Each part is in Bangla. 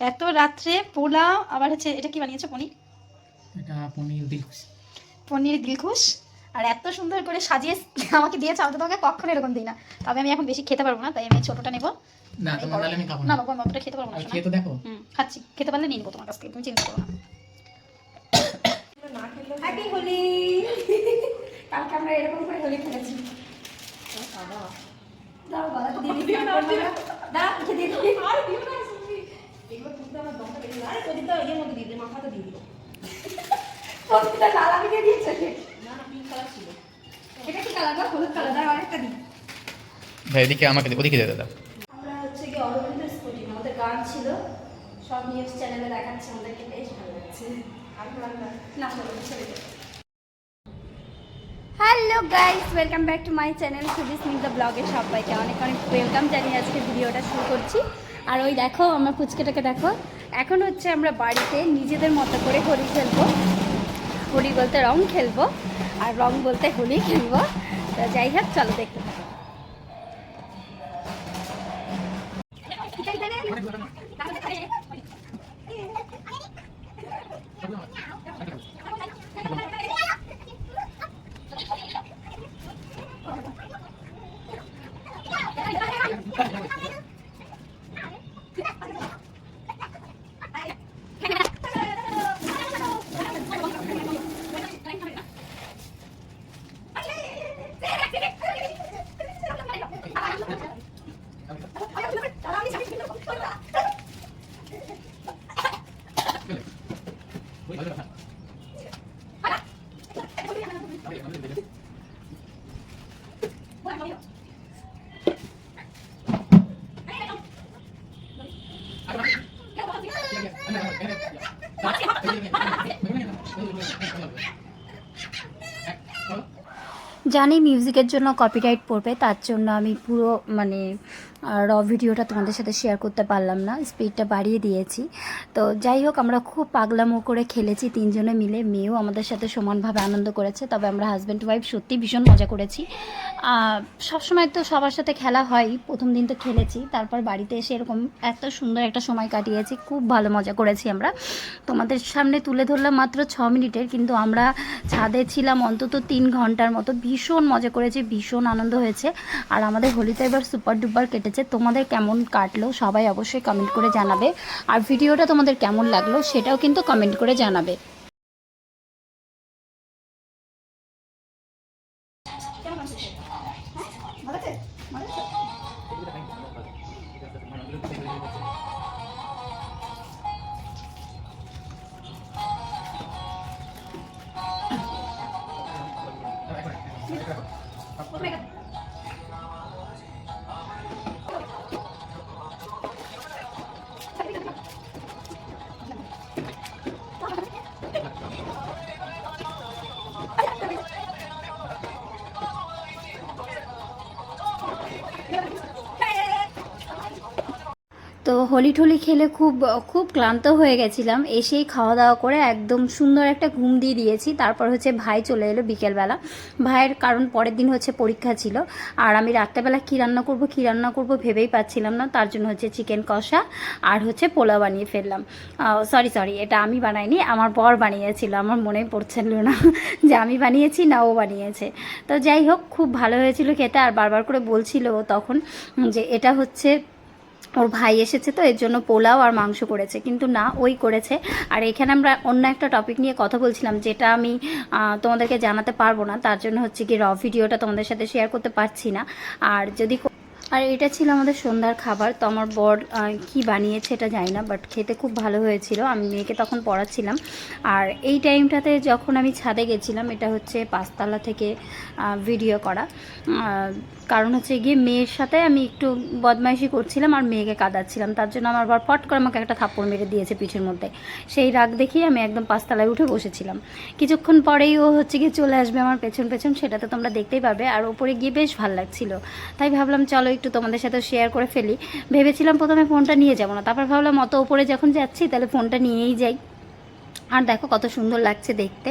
এত রাত্রে পোলাও আবার হচ্ছে এটা কি বানিয়েছো পনির? এটা পনির দিলখুশ। পনির দিলখুশ। আর এত সুন্দর করে সাজিয়ে আমাকে দিয়েছে আমি তো তোমাকে কখনো এরকম দিই না। তবে আমি এখন বেশি খেতে পারব না তাই আমি ছোটটা নেব। না তোমার নাহলে আমি খাব না। না বাবা আমি অতটা খেতে পারব না আর শোনা। খেয়ে তো দেখো। হুম খাচ্ছি। খেতে পারলে নিয়ে নেব তোমার কাছ থেকে তুমি চিন্তা করো না। হ্যাপি হোলি! কালকে আমরা এরকম করে হোলি খেলেছি। দাও গলাতে দিয়ে দিই দাও মুখে দিয়ে দিই প্রতিটা লাল আমি দিয়ে দিয়েছে এটা কি কালার না হলুদ কালার দাও আরেকটা দিই ভাই এদিকে আমাকে ওদিকে দে দাদা। আমরা হচ্ছে কি অরবিন্দ স্কুটি আমাদের গান ছিল। সব নিউজ চ্যানেলে দেখাচ্ছে আমাদেরকে বেশ ভালো লাগছে। না চলো ছেড়ে hello guys welcome back to my channel Subi Smita ব্লগে সবাইকে অনেক অনেক ওয়েলকাম জানিয়ে আজকে ভিডিওটা শুরু করছি। আর ওই দেখো, আমার ফুচকেটাকে দেখো। এখন হচ্ছে আমরা বাড়িতে নিজেদের মতো করে হোলি খেলব। হোলি বলতে রং খেলব, আর রং বলতে হোলি খেলব। তো যাই হোক, চলো দেখতে জানি মিউজিকের জন্য কপিরাইট পড়বে তার জন্য আমি পুরো মানে র ভিডিওটা তোমাদের সাথে শেয়ার করতে পারলাম না স্পিডটা বাড়িয়ে দিয়েছি। তো যাই হোক, আমরা খুব পাগলামো করে খেলেছি তিনজনে মিলে, মেয়েও আমাদের সাথে সমানভাবে আনন্দ করেছে, তবে আমরা হাজব্যান্ড ওয়াইফ সত্যি ভীষণ মজা করেছি। সবসময় তো সবার সাথে খেলা হয়, প্রথম দিন তো খেলেছি, তারপর বাড়িতে এসে এরকম এত সুন্দর একটা সময় কাটিয়েছি, খুব ভালো মজা করেছি আমরা। তোমাদের সামনে তুলে ধরলাম মাত্র ছ মিনিটের, কিন্তু আমরা ছাদে ছিলাম অন্তত তিন ঘণ্টার মতো, ভীষণ মজা করেছি, ভীষণ আনন্দ হয়েছে। আর আমাদের হোলিতে এবার সুপার ডুপার কেটেছে তোমাদের কেমন কাটলো, সবাই অবশ্যই কমেন্ট করে জানাবে। আর ভিডিওটা তোমাদের কেমন লাগল, সেটাও কিন্তু কমেন্ট করে জানাবে। তো হোলি ঠোলি খেলে খুব খুব ক্লান্ত হয়ে গেছিলাম। এসেই খাওয়া দাওয়া করে একদম সুন্দর একটা ঘুম দিয়ে দিয়েছি। তারপর হচ্ছে ভাই চলে এলো বিকেলবেলা। ভাইয়ের কারণ পরের দিন হচ্ছে পরীক্ষা ছিল। আর আমি রাত্রেবেলা কী রান্না করব, কী রান্না করব ভেবেই পাচ্ছিলাম না। তার জন্য হচ্ছে চিকেন কষা আর হচ্ছে পোলাও বানিয়ে ফেললাম। সরি সরি এটা আমি বানাইনি, আমার বর বানিয়েছিল। আমার মনে পড়ছিল না যে আমি বানিয়েছি না ও বানিয়েছে। তো যাই হোক, খুব ভালো হয়েছিল খেতে। আর বারবার করে বলছিল তখন যে এটা হচ্ছে ওর ভাই এসেছে তো, এর জন্য পোলাও আর মাংস করেছে। কিন্তু না, ওই করেছে। আর এখানে আমরা অন্য একটা টপিক নিয়ে কথা বলছিলাম, যেটা আমি তোমাদেরকে জানাতে পারব না। তার জন্য হচ্ছে কি র ভিডিওটা তোমাদের সাথে শেয়ার করতে পারছি না। আর যদি আর এটা ছিল আমাদের সন্ধ্যার খাবার। তো আমার বর কি বানিয়েছে এটা জানি না বাট খেতে খুব ভালো হয়েছিল। আমি মেয়েকে তখন পড়াচ্ছিলাম। আর এই টাইমটাতে যখন আমি ছাদে গেছিলাম, এটা হচ্ছে পাঁচতলা থেকে ভিডিও করা। কারণ হচ্ছে গিয়ে মেয়ের সাথে আমি একটু বদমাইশি করছিলাম আর মেয়েকে কাঁদাচ্ছিলাম। তার জন্য আমার বর ফট করে আমাকে একটা থাপ্পড় মেরে দিয়েছে পিঠের মধ্যে। সেই রাগ দেখিয়ে আমি একদম পাঁচতলায় উঠে বসেছিলাম। কিছুক্ষণ পরেই ও হচ্ছে গিয়ে চলে আসবে আমার পেছন পেছন সেটা তো তোমরা দেখতেই পাবে। আর ওপরে গিয়ে বেশ ভালো লাগছিল। তাই ভাবলাম, চলো একটু তোমাদের সাথে শেয়ার করে ফেলি। ভেবেছিলাম প্রথমে ফোনটা নিয়ে যাব না। তারপর ভাবলাম অত উপরে যখন যাচ্ছি তাহলে ফোনটা নিয়েই যাই। আর দেখো কত সুন্দর লাগছে দেখতে।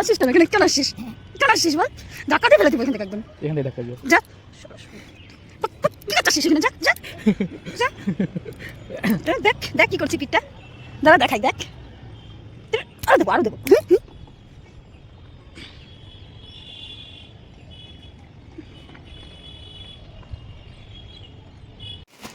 আসিস না এখানে কেন আসিস? হ্যাঁ। আসিস বল? ধাক্কাতে ফেলে দিব এখান থেকে একদম। এখান থেকে দেখা যাবে যা। কি এখানে যা যা যা। দেখ দেখ কি করছি পিঠটা। দাদা দেখাই দেখ। আরও দেবো আরও দেবো।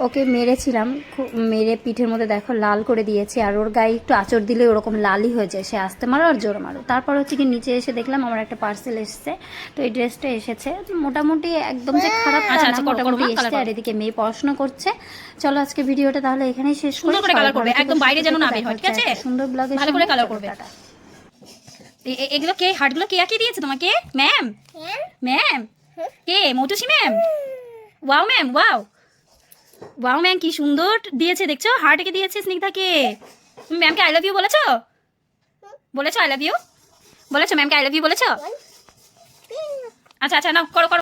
ওকে মেরেছিলাম খুব মেরে পিঠের মধ্যে দেখো লাল করে দিয়েছি আর ওর গায়ে একটু আঁচড় দিলে ওরকম লালই হয়ে যায় সে আসতে মারো আর জোরে মারো। তারপর হচ্ছে কি নিচে এসে দেখলাম আমার একটা পার্সেল এসেছে তো এই ড্রেসটা এসেছে। মোটামুটি একদম যে খারাপ আচ্ছা, আচ্ছা, মোটামুটি এসেছে আর এদিকে মেয়ে পড়াশোনা করছে। চলো আজকে ভিডিওটা তাহলে এখানেই শেষ করি সুন্দর করে সবাই colour করবে, একদম বাইরে যেন না বের হয়, ঠিক আছে? সুন্দর ব্লগের ভালো করে চলো, করবে। এগুলো কে? হার্টগুলো কে আঁকিয়ে দিয়েছে তোমাকে? ম্যাম ম্যাম কে? Moutusi ma'am wow ma'am wow wow ma'am কি সুন্দর দিয়েছে দেখছ? হার্ট এঁকে দিয়েছে স্নিগ্ধাকে? তুমি ম্যামকে আই লাভ ইউ বলেছ? বলেছ আই লাভ ইউ বলেছ ম্যামকে আই লাভ ইউ বলেছ? আচ্ছা আচ্ছা নাও করো করো।